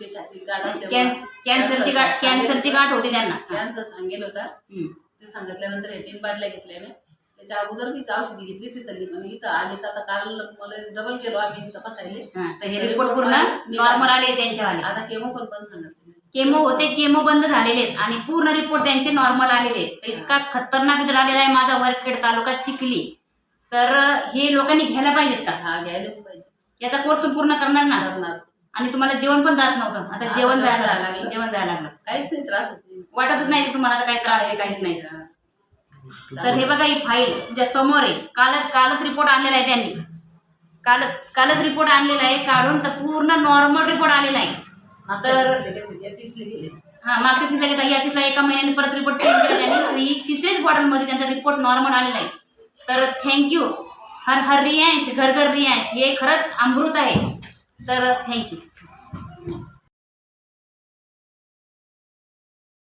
ते गाठ असल्यामुळे कॅन्सरची गाठ कॅन्सरची गाठ होती त्यांना. कॅन्सर सांगेल होता. ते सांगितल्यानंतर हे तीन बाटल्या घेतल्या मी. त्याच्या अगोदर मी औषधी घेतली ती चालली पण इथं आले तर आता काल मला डबल गेलो आम्ही हा, रिपोर्ट पूर्ण नॉर्मल आले त्यांच्यावाले. आता केमो पण पण सांगितलं केमो होते केमो बंद झालेले आहेत. आणि पूर्ण रिपोर्ट त्यांचे नॉर्मल आलेले आहेत. इतका खतरनाक इथं आलेला आहे माझा वरखेड तालुका चिखली तर हे लोकांनी घ्यायला पाहिजेत का? हा घ्यायलाच पाहिजे. याचा कोर्स तुम्ही पूर्ण करणार ना? करणार. आणि तुम्हाला जेवण पण जात नव्हतं. आता जेवण जायला लागलं. जेवण जायला लागलं. काहीच नाही त्रास होत नाही. वाटतच नाही की तुम्हाला आता काही त्रास आहे काहीच नाही. हा. तर हे बघा ही फाईल तुमच्यासमोर आहे. कालच कालच रिपोर्ट आणलेला आहे त्यांनी. कालच कालच रिपोर्ट आणलेला आहे काढून तर पूर्ण नॉर्मल रिपोर्ट आलेला आहे. मागच्या तर- हा मागच्या तिसऱ्या घेता या तिसऱ्या एका महिन्याने परत रिपोर्ट चेंज केला त्यांनी. ही तिसऱ्याच बॉटलमध्ये त्यांचा रिपोर्ट नॉर्मल आलेला आहे. तर थँक्यू हर हर रियांश घर घर रियांश हे खरंच अमृत आहे. Tara, thank you.